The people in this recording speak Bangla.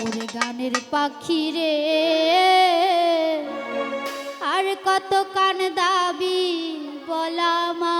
ওরে গানের পাখি রে? আর কত কান দাবি বলা মা